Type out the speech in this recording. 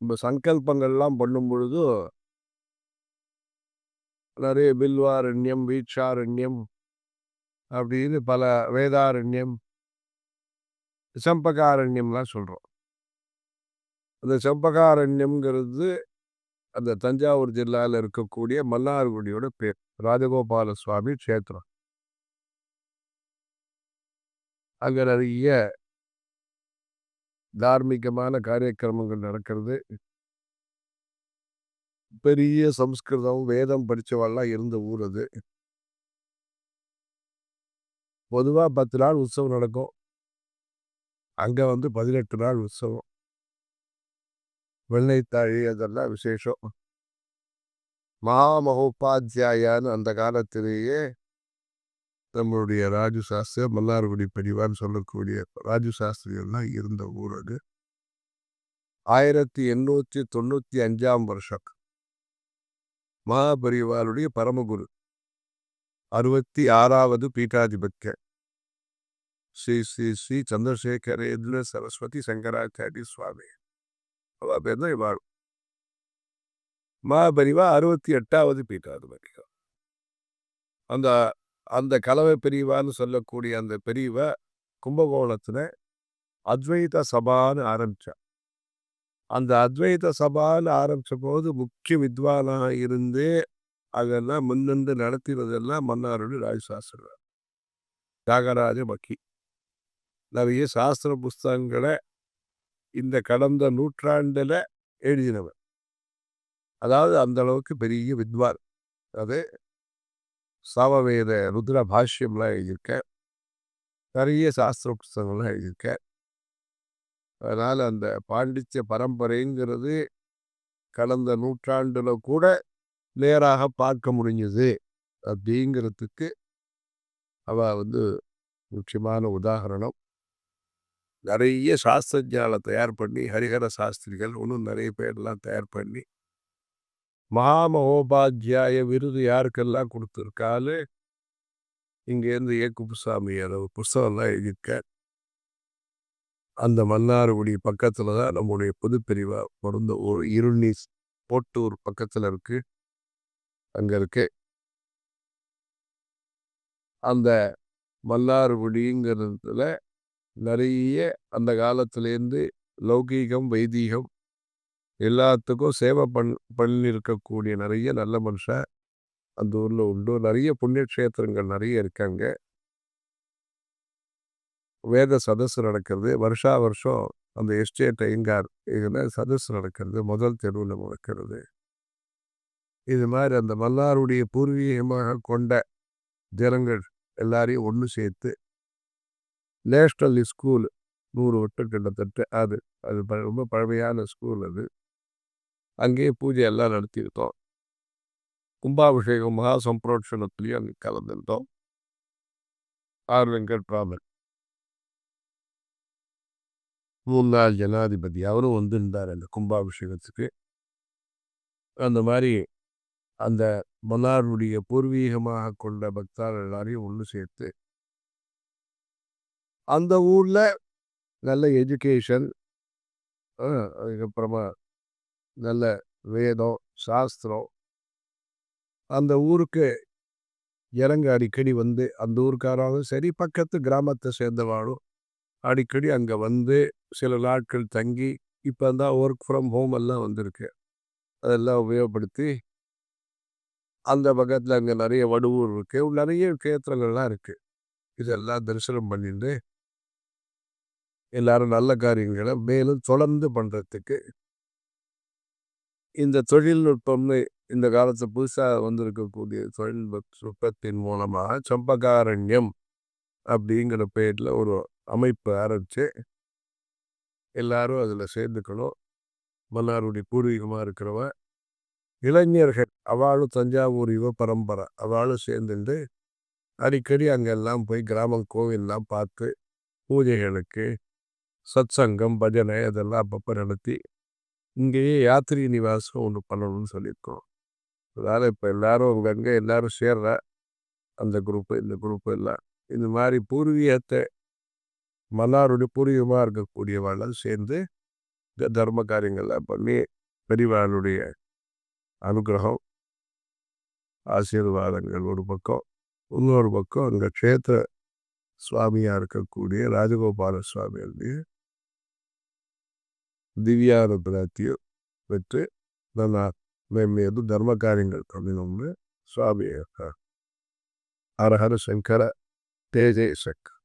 நம்ம சங்கல்பங்கள்லாம் பண்ணும் பொழுது நிறைய பில்வாரண்யம் வீட்சாரண்யம் அப்படின்னு பல வேதாரண்யம் செம்பகாரண்யம்லாம் சொல்கிறோம் அந்த செம்பகாரண்யம்ங்கிறது அந்த தஞ்சாவூர் ஜில்லாவில் இருக்கக்கூடிய மன்னார்குடியோட பேர். ராஜகோபால சுவாமி க்ஷேத்திரம். அங்கே நிறைய தார்மீகமான காரியக்கிரமங்கள் நடக்கிறது. பெரிய சம்ஸ்கிருதம் வேதம் படித்தவாள்லாம் இருந்த ஊர் அது. பொதுவாக பத்து நாள் உற்சவம் நடக்கும். அங்கே வந்து பதினெட்டு நாள் உற்சவம். வெள்ளைத்தாழி அதெல்லாம் விசேஷம். மகாமகோபாத்தியாயான்னு அந்த காலத்திலேயே நம்மளுடைய ராஜு சாஸ்திரி மன்னார்குடி பெரியவான்னு சொல்லக்கூடிய ராஜு சாஸ்திரியெல்லாம் இருந்த ஊர் அது. ஆயிரத்தி எண்ணூற்றி தொண்ணூற்றி அஞ்சாம் வருஷம். மகாபரிவாருடைய பரமகுரு. அறுபத்தி ஆறாவது பீட்டாதிபத்திய ஸ்ரீ ஸ்ரீ ஸ்ரீ சந்திரசேகரேந்திர சரஸ்வதி சங்கராச்சாரிய சுவாமி. அவ பேர் தான் இவாள். மகாபரிவா அறுபத்தி எட்டாவது பீட்டாதிபத்தியம் அந்த அந்த கலவை பிரிவான்னு சொல்லக்கூடிய அந்த பிரிவை கும்பகோணத்தில் அத்வைத சபான்னு ஆரம்பித்தார் அந்த அத்வைத சபான்னு ஆரம்பித்த போது முக்கிய வித்வானாக இருந்து அதெல்லாம் முன்னின்று நடத்தினதெல்லாம் மன்னாருடைய ராஜசாஸ்திரர். தியாகராஜ மக்கி. நிறைய சாஸ்திர புஸ்தகங்களை இந்த கடந்த நூற்றாண்டில் எழுதினவர். அதாவது அந்த அளவுக்கு பெரிய வித்வான். அது சாமவேத ருத்ர பாஷ்யம்லாம் எழுதியிருக்கேன். நிறைய சாஸ்திர புஸ்தகங்கள்லாம் எழுதியிருக்கேன். அதனால் அந்த பாண்டித்ய பரம்பரைங்கிறது கடந்த நூற்றாண்டில் கூட நேராக பார்க்க முடிஞ்சது அப்படிங்கிறதுக்கு அவ வந்து முக்கியமான உதாகரணம் நிறைய சாஸ்திரஜாலை தயார் பண்ணி ஹரிஹர சாஸ்திரிகள் இன்னும் நிறைய பேர்லாம் தயார் பண்ணி மகாமகோபாத்தியாய விருது யாருக்கெல்லாம் கொடுத்துருக்காரு இங்கேருந்து ஏ. குப்புசாமி அதை புஸ்தகம்லாம் எழுதியிருக்க. அந்த மன்னார்குடி பக்கத்தில் தான் நம்முடைய பொதுப்பிரிவாக பிறந்த ஒரு இருள்நீஸ் போட்டூர் பக்கத்தில் இருக்கு. அங்கே இருக்கு. அந்த மன்னார்குடிங்கிறதுல நிறைய அந்த காலத்துலேருந்து லௌகீகம் வைதீகம் எல்லாத்துக்கும் சேவை பண் பண்ணியிருக்கக்கூடிய நிறைய நல்ல மனுஷன் அந்த ஊரில் உண்டு. நிறைய புண்ணிய க்ஷேத்திரங்கள் நிறைய இருக்காங்க. வேத சதஸ்ஸு நடக்கிறது. வருஷா வருஷம் அந்த எஸ்டேட் ஐங்கார் இதில் சதஸ் நடக்கிறது. முதல் தெருவில் நடக்கிறது. இது மாதிரி அந்த மல்லாருடைய பூர்வீகமாக கொண்ட ஜனங்கள் எல்லாரையும் ஒன்று சேர்த்து நேஷ்னல் ஸ்கூல் நூறு வட்டம் கிட்டத்தட்ட அது. அது ரொம்ப பழமையான ஸ்கூல் அது. அங்கேயே பூஜை எல்லாம் நடத்தியிருந்தோம். கும்பாபிஷேகம் மகா சம்பிரோட்சணத்துலேயும் அங்கே கலந்துருந்தோம். ஆர் வெங்கட்ராமன். முன்னாள் ஜனாதிபதி அவரும் வந்திருந்தார் அந்த கும்பாபிஷேகத்துக்கு. அந்த மாதிரி அந்த மன்னாருடைய பூர்வீகமாக கொண்ட பக்தர் எல்லாரையும் ஒன்று சேர்த்து அந்த ஊரில் நல்ல எஜுகேஷன் அதுக்கப்புறமா நல்ல வேதம் சாஸ்திரம். அந்த ஊருக்கு இறங்க அடிக்கடி வந்து அந்த ஊருக்காராலும் சரி பக்கத்து கிராமத்தை சேர்ந்தவாளும் அடிக்கடி அங்கே வந்து சில நாட்கள் தங்கி இப்போ தான் ஒர்க் ஃப்ரம் ஹோம் எல்லாம் வந்திருக்கு. அதெல்லாம் உபயோகப்படுத்தி அந்த பக்கத்தில் அங்கே நிறைய வடுவூர் இருக்குது நிறைய கேத்திரங்கள்லாம் இருக்குது இதெல்லாம் தரிசனம் பண்ணிட்டு எல்லாரும் நல்ல காரியங்களை மேலும் தொடர்ந்து பண்ணுறதுக்கு இந்த தொழில்நுட்பம்னு இந்த காலத்து புதுசாக வந்திருக்கக்கூடிய தொழில்நுட்பத்தின் மூலமாக சம்பகாரண்யம் அப்படிங்கிற பேரில் ஒரு அமைப்பு ஆரம்பித்து எல்லாரும் அதில் சேர்ந்துக்கணும். மன்னாருடைய பூர்வீகமாக இருக்கிறவ இளைஞர்கள் அவளும் தஞ்சாவூர் யுவ பரம்பரை அவளும் சேர்ந்துட்டு அடிக்கடி அங்கெல்லாம் போய் கிராமம் கோவில்லாம் பார்த்து பூஜைகளுக்கு சத் சங்கம் பஜனை அதெல்லாம் அப்பப்போ நடத்தி இங்கேயே யாத்திரை நிவாசம் ஒன்று பண்ணணும்னு சொல்லியிருக்கோம். அதனால் இப்போ எல்லாரும் அங்கங்கே எல்லாரும் சேர்ற அந்த குரூப்பு இந்த குரூப்பு எல்லாம். இந்த மாதிரி பூர்வீகத்தை மன்னாருடைய பூர்வீகமாக இருக்கக்கூடியவெல்லாம் சேர்ந்து இந்த தர்ம காரியங்கள்லாம் பண்ணி பெரியவாளுடைய அனுகிரகம் ஆசீர்வாதங்கள் ஒரு பக்கம் இன்னொரு பக்கம் அங்கே க்ஷேத்திர சுவாமியாக இருக்கக்கூடிய ராஜகோபால சுவாமியுடைய ದಿವ್ಯಾನುಗ್ರಹತೆಯು ಪೆಟ್ಟು ನನ್ನ ಹೆಮ್ಮೆಯದು ಧರ್ಮ ಕಾರ್ಯಗಳು ಕಮ್ಮಿನೊಮ್ಮೆ ಸ್ವಾಮಿ ಹೇಳ್ತಾರೆ ಹರ ಹರ ಶಂಕರ ತೇಜೇ ಶಂಕರ